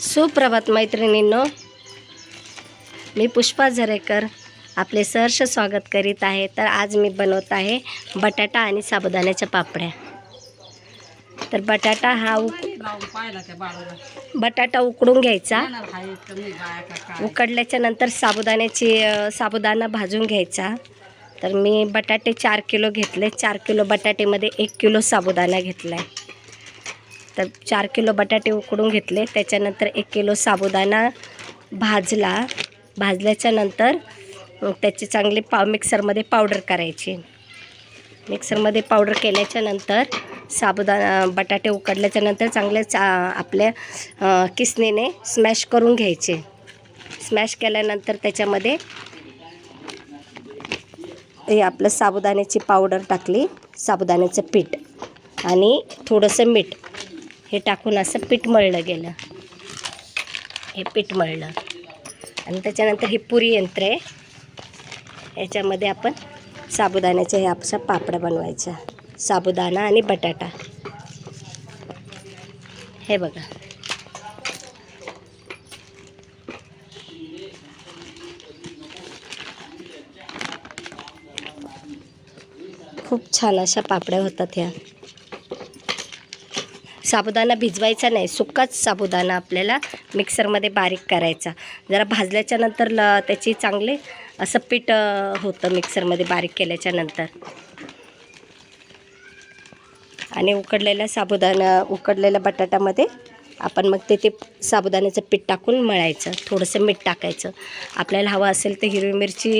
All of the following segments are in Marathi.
सुप्रभात मैत्रिणींनो. मी पुष्पा झरेकर आपले सहर्ष स्वागत करीत आहे. तर आज मी बनवत आहे बटाटा आणि साबुदाण्याच्या पापड्या. तर बटाटा हा उक बटाटा उकडून घ्यायचा. उकडल्याच्या नंतर साबुदाण्याची साबुदाणा भाजून घ्यायचा. तर मी बटाटे चार किलो घेतले. चार किलो बटाटेमध्ये एक किलो साबुदाणा घेतला आहे तर चार किलो बटाटे उकडून घेतले. त्याच्यानंतर एक किलो साबुदाणा भाजला. भाजल्याच्या नंतर अ, त्याची चांगली पाव मिक्सरमध्ये पावडर करायची. मिक्सरमध्ये पावडर केल्याच्यानंतर साबुदाणा बटाटे उकडल्याच्या नंतर चांगले चा आपल्या किसणीने स्मॅश करून घ्यायचे. स्मॅश केल्यानंतर त्याच्यामध्ये हे आपलं साबुदाण्याची पावडर टाकली साबुदाण्याचं पीठ आणि थोडंसं मीठ. हे टाकून असं पीठ मळलं गेलं. हे पीठ मळलं. आणि त्याच्यानंतर हे पुरी यंत्र आहे. याच्यामध्ये आपण साबुदाण्याच्या ह्या आपसा पापड्या बनवायच्या. साबुदाणा आणि बटाटा. हे बघा. खूप छान अशा पापड्या होतात ह्या. साबुदाणा भिजवायचा नाही सुकाच साबुदाणा आपल्याला मिक्सरमध्ये बारीक करायचा. जरा भाजल्याच्या नंतर ल त्याची चांगले असं पीठ होतं मिक्सरमध्ये बारीक केल्याच्यानंतर. आणि उकडलेला साबुदाणा उकडलेल्या बटाट्यामध्ये आपण मग ते ते साबुदाण्याचं पीठ टाकून मळायचं थोडंसं मीठ टाकायचं. आपल्याला हवं असेल तर हिरवी मिरची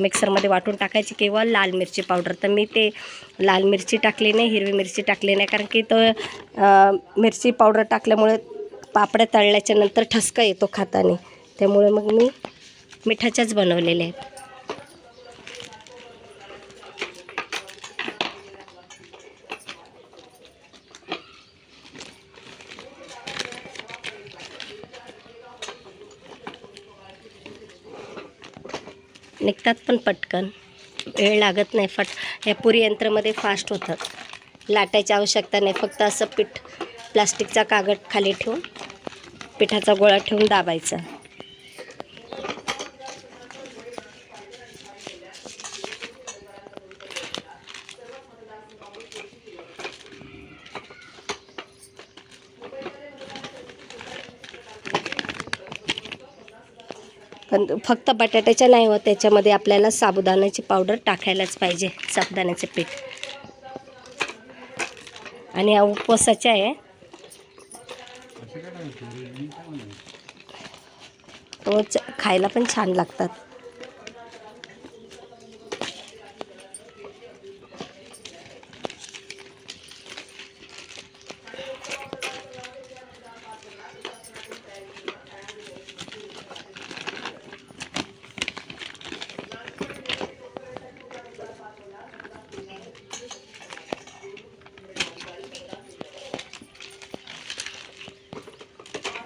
मिक्सरमध्ये वाटून टाकायची किंवा लाल मिरची पावडर. तर मी ते लाल मिरची टाकली नाही हिरवी मिरची टाकली नाही. कारण की तो मिरची पावडर टाकल्यामुळे पापड्या तळल्याच्या नंतर ठसका येतो खाताने. त्यामुळे मग मी मिठाच्याच बनवलेल्या आहेत. निघतात पण पटकन. वेळ लागत नाही फट ह्या पुरी यंत्रामध्ये फास्ट होतात. लाटायची आवश्यकता नाही फक्त असं पीठ प्लास्टिकचा कागद खाली ठेवून पिठाचा गोळा ठेवून दाबायचा. पण फक्त बटाट्याच्या नाही होत त्याच्यामध्ये आपल्याला साबुदाण्याची पावडर टाकायलाच पाहिजे साबुदाण्याचं पीठ. आणि हा उपवासाच्या आहे. खायला पण छान लागतात.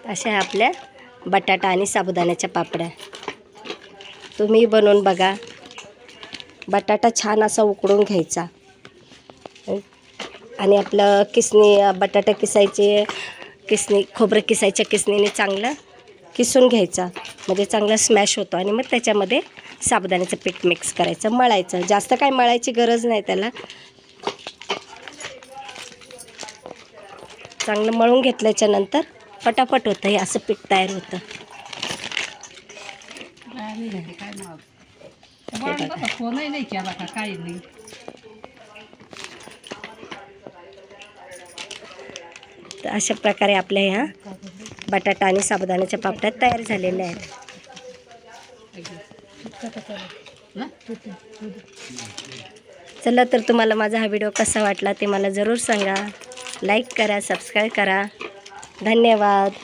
अशा आपल्या बटाटा आणि साबुदाण्याच्या पापड्या. तुम्ही बनवून बघा. बटाटा छान असा उकडून घ्यायचा. आणि आपलं किसणी बटाटा किसायचे किसणी खोबरं किसायच्या किसणीने चांगलं किसून घ्यायचा. म्हणजे चांगला स्मॅश होतो आणि मग त्याच्यामध्ये साबुदाण्याचं पीठ मिक्स करायचं मळायचं. जास्त काय मळायची गरज नाही त्याला. चांगलं मळून घेतल्याच्यानंतर पटापट होतं हे असं पीठ तयार होतं. काय तर फोनही नाही केला का काही नाही तर अशा प्रकारे आपल्या ह्या बटाटा आणि साबुदाण्याच्या पापड्या तयार झालेल्या आहेत. चला तर तुम्हाला माझा हा व्हिडिओ कसा वाटला ते मला जरूर सांगा. लाईक करा सबस्क्राईब करा. धन्यवाद.